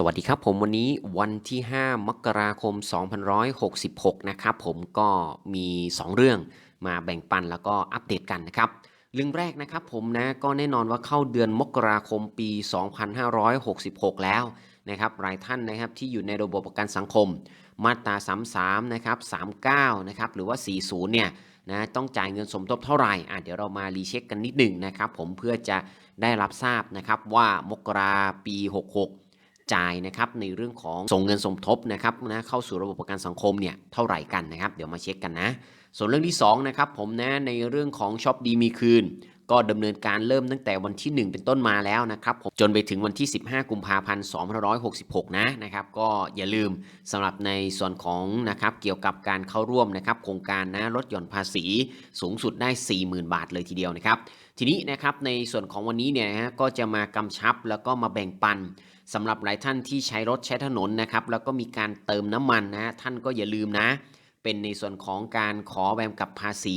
สวัสดีครับผมวันนี้วันที่ 5 มกราคม 2566 นะครับผมก็มี 2 เรื่องมาแบ่งปันแล้วก็อัปเดตกันนะครับเรื่องแรกนะครับผมนะก็แน่นอนว่าเข้าเดือนมกราคมปี 2566 แล้วนะครับหลายท่านนะครับที่อยู่ในระบบประกันสังคม มาตรา 33 นะครับ 39 นะครับหรือว่า 40 เนี่ยนะต้องจ่ายเงินสมทบเท่าไหร่อะเดี๋ยวเรามารีเช็คกันนิดหนึ่งนะครับผมเพื่อจะได้รับทราบนะครับว่ามกราปี 66 จ่ายนะครับในเรื่องของส่งเงินสมทบนะครับนะเข้าสู่ระบบประกันสังคมเนี่ยเท่าไหร่กันนะครับ เดี๋ยวมาเช็คกันนะ ส่วนเรื่องที่2นะครับผมนะในเรื่องของช็อปดีมีคืน ก็ดำเนินการเริ่มตั้งแต่วันที่ 1 เป็นต้นมาแล้วนะครับผมจนไปถึงวันที่ 15 กุมภาพันธ์ 2566 นะนะครับ ก็อย่าลืมสำหรับในส่วนของนะครับเกี่ยวกับการเข้าร่วมนะครับโครงการนะลดหย่อนภาษีสูงสุดได้ 40,000 บาทเลยทีเดียวนะครับ ทีนี้นะครับในส่วนของวันนี้เนี่ยฮะก็จะมากำชับแล้วก็มาแบ่งปันสำหรับหลายท่านที่ใช้รถใช้ถนนนะครับแล้วก็มีการเติมน้ำมันนะท่านก็อย่าลืมนะ เป็นในส่วนของการขอแบมกับภาษี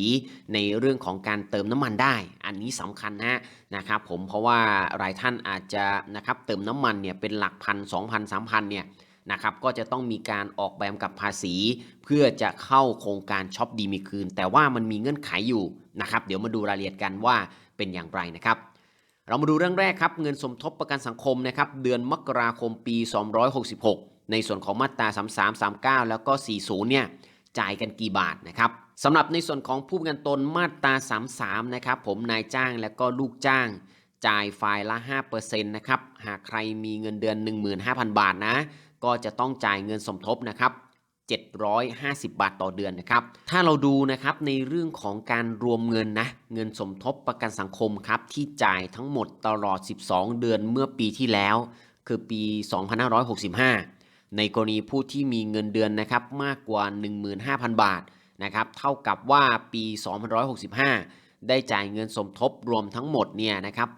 ในเรื่องของการเติมน้ำมันได้ อันนี้สำคัญนะนะครับผมเพราะว่าหลายท่านอาจจะนะครับเติมน้ำมันเนี่ยเป็นหลักพันสองพันสามพันเนี่ยนะครับก็จะต้องมีการออกแบมกับภาษี เพื่อจะเข้าโครงการช็อปดีมีคืน แต่ว่ามันมีเงื่อนไขอยู่นะครับเดี๋ยวมาดูรายละเอียดกันว่าเป็นอย่างไรนะครับ เรามาดูเรื่องแรกครับ เงินสมทบประกันสังคมนะครับเดือนมกราคมปี 266 ในส่วนของมาตรา 33 39 แล้วก็ 40 เนี่ย จ่ายกันกี่บาทนะครับสำหรับในส่วนของผู้ประกันตนมาตรา 33 นะครับ ผมนายจ้างและก็ลูกจ้าง จ่ายฝ่ายละ 5%นะครับ หากใครมีเงินเดือน 15,000 บาทนะ ก็จะต้องจ่ายเงินสมทบนะครับ750 บาทต่อเดือนนะครับ ถ้าเราดูนะครับในเรื่องของการรวมเงินนะ เงินสมทบประกันสังคมครับที่จ่ายทั้งหมดตลอด 12 เดือนเมื่อปีที่แล้ว คือปี 2565 ในกรณีผู้ที่มีเงินเดือนนะครับมากกว่า 15,000 บาทนะครับเท่ากับว่าปี2565 ได้จ่ายเงินสมทบรวมทั้งหมดเนี่ยนะครับ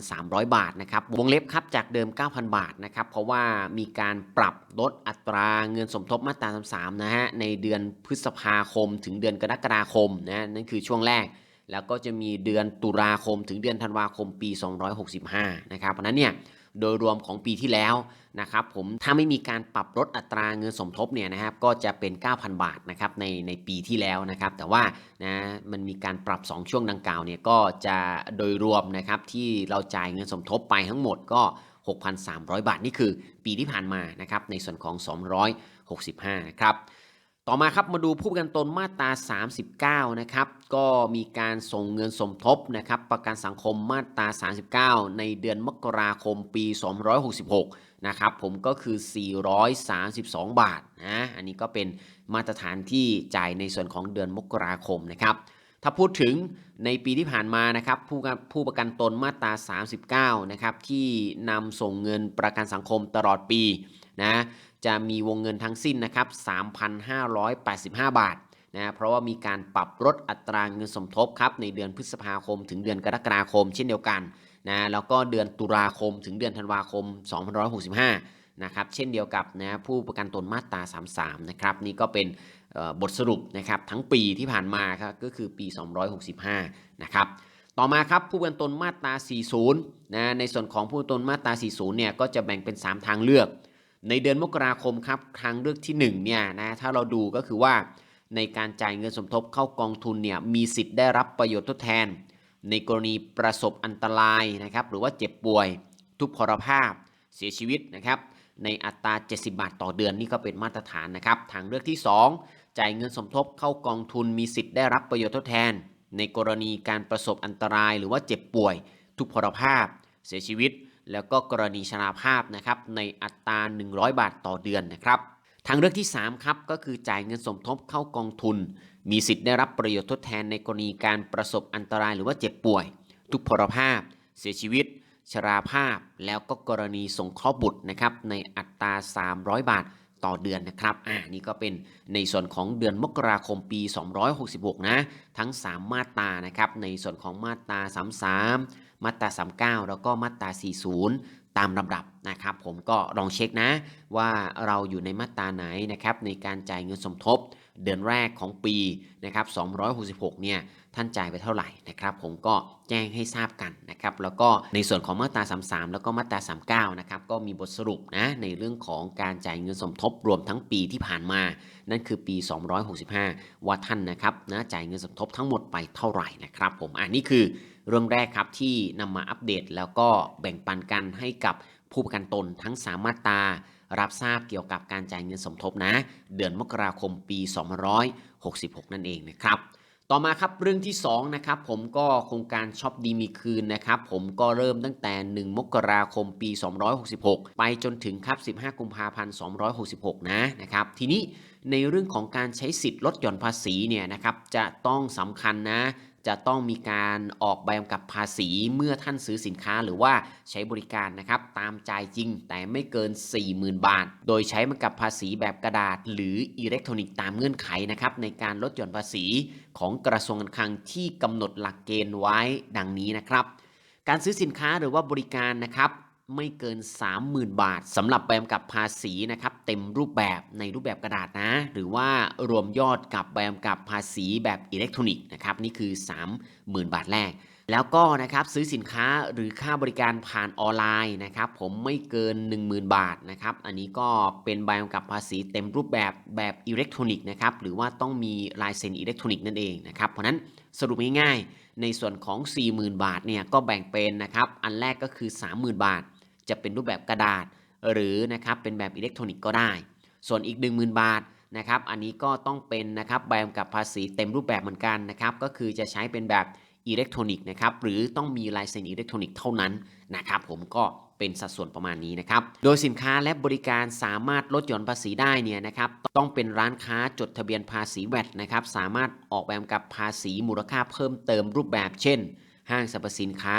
6,300 บาทนะครับวงเล็บครับจากเดิม 9,000 บาทนะครับเพราะว่ามีการปรับลดอัตราเงินสมทบมาตรา33นะฮะในเดือนพฤษภาคม ถึงเดือนกรกฎาคมนะนั่นคือช่วงแรกแล้วก็จะมีเดือนตุลาคมถึงเดือนธันวาคมปี 265 นะครับเพราะนั้นเนี่ย โดยรวมของปีที่แล้วนะครับผมถ้าไม่มีการปรับลดอัตราเงินสมทบเนี่ยนะครับก็จะเป็น 9,000 บาทนะครับในในปีที่แล้วนะครับแต่ว่านะมันมีการปรับ 2 ช่วงดังกล่าวเนี่ยก็จะโดยรวมนะครับที่เราจ่ายเงินสมทบไปทั้งหมดก็ 6,300 บาทนี่คือปีที่ผ่านมานะครับในส่วนของ 265 นะครับ ต่อมาครับมาดูผู้ประกันตนมาตรา 39 นะครับ ก็มีการส่งเงินสมทบนะครับประกันสังคมมาตรา 39 ในเดือนมกราคมปี266 นะครับผมก็คือ 432 บาทนะอันนี้ก็เป็นมาตรฐานที่จ่ายในส่วนของเดือนมกราคมนะครับถ้าพูดถึงในปีที่ผ่านมานะครับผู้ผู้ประกันตนมาตรา 39 นะครับที่นำส่งเงินประกันสังคมตลอดปีนะ จะมีวงเงินทั้งสิ้นนะครับ 3,585 บาทนะเพราะว่ามีการปรับลดอัตราเงินสมทบครับในเดือนพฤษภาคม ถึงเดือนกรกฎาคม เช่นเดียวกันนะแล้วก็เดือนตุลาคม ถึงเดือนธันวาคม 2565นะครับเช่นเดียวกับนะผู้ประกันตนมาตรา 33นะครับนี่ก็เป็นบทสรุปนะครับทั้งปีที่ผ่านมาครับก็คือปี 265นะครับต่อมาครับผู้ประกันตนมาตรา 40นะในส่วนของผู้ประกันตนมาตรา 40เนี่ยก็จะแบ่งเป็น 3 ทางเลือก ในเดือนมกราคมครับทางเลือกที่1เนี่ยนะถ้าเราดูก็คือว่าในการจ่ายเงินสมทบเข้ากองทุนเนี่ยมีสิทธิ์ได้รับประโยชน์ทดแทน ในกรณีประสบอันตรายนะครับหรือว่าเจ็บป่วย ทุพพลภาพ เสียชีวิตนะครับในอัตรา 70 บาทต่อเดือนนี่ก็เป็นมาตรฐานนะครับทางเลือกที่ 2 จ่ายเงินสมทบเข้ากองทุนมีสิทธิ์ได้รับประโยชน์ทดแทน ในกรณีการประสบอันตรายหรือว่าเจ็บป่วย ทุพพลภาพ เสียชีวิต แล้วก็กรณีชราภาพนะครับในอัตรา 100 บาทต่อเดือนนะครับทางเลือกที่3ครับก็คือจ่ายเงินสมทบเข้ากองทุน มีสิทธิ์ได้รับประโยชน์ทดแทนในกรณีการประสบอันตรายหรือว่าเจ็บป่วย ทุกพลภาพ เสียชีวิต ชราภาพ แล้วก็กรณีสงเคราะห์บุตรนะครับในอัตรา 300 บาทต่อเดือนนะครับ อ่า นี่ก็เป็นในส่วนของเดือนมกราคมปี 266 นะ ทั้ง 3 มาตานะครับ ในส่วนของมาตรา 33 มาตรา 39 แล้วก็มาตรา 40 ตามลำดับนะครับ ผมก็ลองเช็คนะ ว่าเราอยู่ในมาตราไหนนะครับในการจ่ายเงินสมทบเดือนแรกของปีนะครับ266 เนี่ย ท่านจ่ายไปเท่าไหร่นะครับ ผมก็แจ้งให้ทราบกันนะครับ แล้วก็ในส่วนของมาตรา 33 แล้วก็มาตรา 39 นะครับ ก็มีบทสรุปนะในเรื่องของการจ่ายเงินสมทบรวมทั้งปีที่ผ่านมา นั่นคือปี 265 ว่าท่านนะครับนะจ่ายเงินสมทบทั้งหมดไปเท่าไหร่นะครับ ผม อันนี้คือ เรื่องแรกครับที่นำมาอัปเดตแล้วก็แบ่งปันกันให้กับผู้ประกันตนทั้ง3มาตา รับทราบเกี่ยวกับการจ่ายเงินสมทบนะ เดือนมกราคมปี 2566 นั่นเองนะครับ ต่อมาครับเรื่องที่2นะครับผมก็โครงการช็อปดีมีคืนนะครับผมก็เริ่มตั้งแต่ 1 มกราคมปี 266 ไปจนถึงครับ 15 กุมภาพันธ์ 266 นะนะครับ ทีนี้ในเรื่องของการใช้สิทธิ์ลดหย่อนภาษีเนี่ยนะครับจะต้องสำคัญนะ จะต้องมีการออกใบกำกับภาษีเมื่อท่านซื้อสินค้าหรือว่าใช้บริการนะครับตามจ่ายจริงแต่ไม่เกิน 40,000 บาท โดยใช้กำกับภาษีแบบกระดาษ หรืออิเล็กทรอนิกส์ตามเงื่อนไขนะครับในการลดหย่อนภาษีของกระทรวงการคลังที่กำหนดหลักเกณฑ์ไว้ดังนี้นะครับ การซื้อสินค้าหรือว่าบริการนะครับ ไม่เกิน 30,000 บาทสำหรับใบกำกับภาษีนะครับเต็มรูปแบบในรูปแบบกระดาษนะ หรือว่ารวมยอดกับใบกำกับภาษีแบบอิเล็กทรอนิกส์นะครับนี่คือ 30,000 บาทแรก แล้วก็นะครับซื้อสินค้าหรือค่าบริการผ่านออนไลน์นะครับผมไม่เกิน 10,000 บาทนะครับอันนี้ก็เป็นใบกำกับภาษีเต็มรูปแบบแบบอิเล็กทรอนิกส์นะครับหรือว่าต้องมีลายเซ็นอิเล็กทรอนิกส์นั่นเองนะครับเพราะนั้นสรุปง่ายๆในส่วนของ 40,000 บาทเนี่ยก็แบ่งเป็นนะครับอันแรกก็คือ 30,000 บาท จะเป็นรูปแบบกระดาษ หรือนะครับเป็นแบบอิเล็กทรอนิกส์ก็ได้ ส่วนอีก 10,000 บาทนะครับอันนี้ก็ต้องเป็นนะครับใบกำกับภาษีเต็มรูปแบบเหมือนกันนะครับก็คือจะใช้เป็นแบบอิเล็กทรอนิกส์นะครับหรือต้องมีลายเซ็นอิเล็กทรอนิกส์เท่านั้นนะครับผมก็เป็นสัดส่วนประมาณนี้นะครับโดยสินค้าและบริการสามารถลดหย่อนภาษีได้เนี่ยนะครับต้องเป็นร้านค้าจดทะเบียนภาษีแวดนะครับสามารถออกแบบกับภาษีมูลค่าเพิ่มเติมรูปแบบเช่น ห้างสรรพสินค้า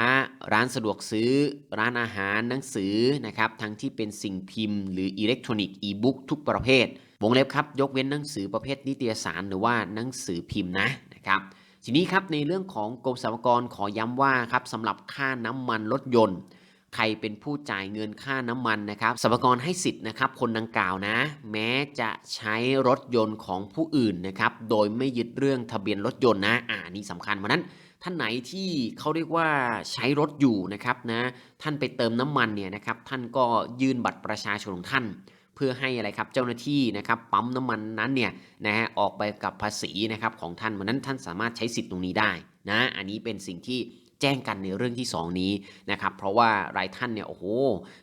ร้านสะดวกซื้อ ร้านอาหารหนังสือนะครับทั้งที่เป็นสิ่งพิมพ์หรืออิเล็กทรอนิกส์อีบุ๊กทุกประเภท วงเล็บครับ ยกเว้นหนังสือประเภทนิตยสารหรือว่าหนังสือพิมพ์นะนะครับทีนี้ครับในเรื่องของกรมสรรพากรขอย้ำว่าครับสำหรับค่าน้ำมันรถยนต์ ใครเป็นผู้จ่ายเงินค่าน้ำมันนะครับสรรพากรให้สิทธิ์นะครับ คนดังกล่าวนะ แม้จะใช้รถยนต์ของผู้อื่นนะครับ โดยไม่ยึดเรื่องทะเบียนรถยนต์นะอ่านี่สำคัญเพราะนั้นท่านไหนที่เขาเรียกว่าใช้รถอยู่นะครับนะท่านไปเติมน้ำมันเนี่ยนะครับท่านก็ยื่นบัตรประชาชนของท่าน เพื่อให้อะไรครับเจ้าหน้าที่นะครับปั๊มน้ำมันนั้นเนี่ยนะฮะออกไปกับภาษีนะครับของท่านวันนั้นท่านสามารถใช้สิทธิ์ตรงนี้ได้นะอันนี้เป็นสิ่งที่ แจ้งกันในเรื่องที่ 2 นี้นะครับเพราะว่าหลายท่านเนี่ยโอ้โห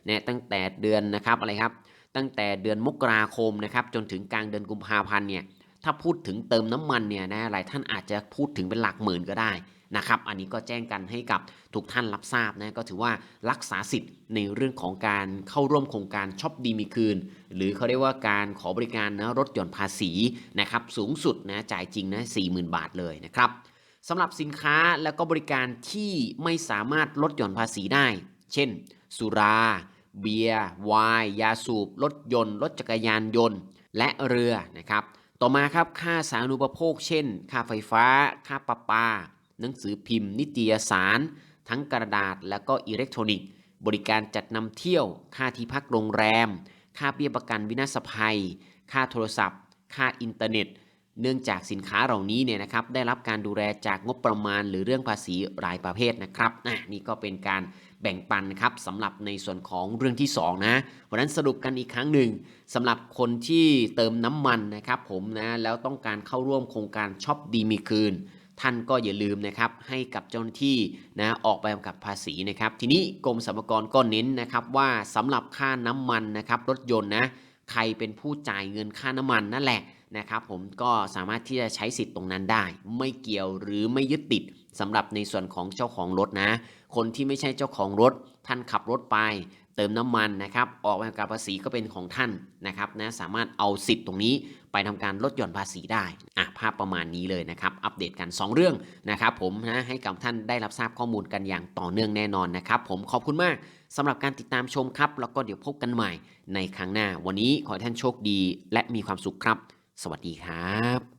เนี่ยตั้งแต่เดือนนะครับอะไรครับตั้งแต่เดือนมกราคมนะครับจนถึงกลางเดือนกุมภาพันธ์เนี่ยถ้าพูดถึงเติมน้ำมันเนี่ยนะหลายท่านอาจจะพูดถึงเป็นหลักหมื่นก็ได้นะครับอันนี้ก็แจ้งกันให้กับทุกท่านรับทราบนะก็ถือว่ารักษาสิทธิ์ในเรื่องของการเข้าร่วมโครงการช็อปดีมีคืน หรือเขาเรียกว่าการขอบริการนะลดหย่อนภาษีนะครับสูงสุดนะจ่ายจริงนะ40,000 บาทเลยนะครับ สำหรับสินค้าและก็บริการที่ไม่สามารถลดหย่อนภาษีได้ เช่น สุรา เบียร์ไวน์ยาสูบ รถยนต์ รถจักรยานยนต์ และเรือนะครับ ต่อมาครับค่าสาธารณูปโภค เช่น ค่าไฟฟ้า ค่าประปา หนังสือพิมพ์ นิตยสาร ทั้งกระดาษและก็อิเล็กทรอนิกส์ บริการจัดนำเที่ยว ค่าที่พักโรงแรม ค่าเบี้ยประกันวินาศภัย ค่าโทรศัพท์ ค่าอินเทอร์เน็ต เนื่องจากสินค้าเหล่านี้เนี่ยนะครับได้รับการดูแลจากงบประมาณ หรือเรื่องภาษีหลายประเภทนะครับอะนี่ก็เป็นการแบ่งปันนะครับสำหรับในส่วนของเรื่องที่2นะวันนั้นสรุปกันอีกครั้งหนึ่งสำหรับคนที่เติมน้ำมันนะครับผมนะแล้วต้องการเข้าร่วมโครงการช็อปดีมีคืน ท่านก็อย่าลืมนะครับให้กับเจ้าหน้าที่นะออกใบกำกับภาษีนะครับ ทีนี้กรมสรรพากรก็เน้นนะครับว่าสำหรับค่าน้ำมันนะครับรถยนต์นะ ใครเป็นผู้จ่ายเงินค่าน้ำมันนั่นแหละนะครับผมก็สามารถที่จะใช้สิทธิ์ตรงนั้นได้ ไม่เกี่ยวหรือไม่ยึดติดสำหรับในส่วนของเจ้าของรถนะ คนที่ไม่ใช่เจ้าของรถ ท่านขับรถไป เติมน้ำมันนะครับ ออกใบกำกับภาษีก็เป็นของท่านนะครับนะสามารถเอาสิทธิ์ตรงนี้ไปทำการลดหย่อนภาษีได้อะภาพประมาณนี้เลยนะครับ อัปเดตกัน 2 เรื่องนะครับ ผมนะให้กับท่านได้รับทราบข้อมูลกันอย่างต่อเนื่องแน่นอนนะครับ ผมขอบคุณมากสำหรับการติดตามชมครับ แล้วก็เดี๋ยวพบกันใหม่ในครั้งหน้า วันนี้ขอให้ท่านโชคดี และมีความสุขครับ สวัสดีครับ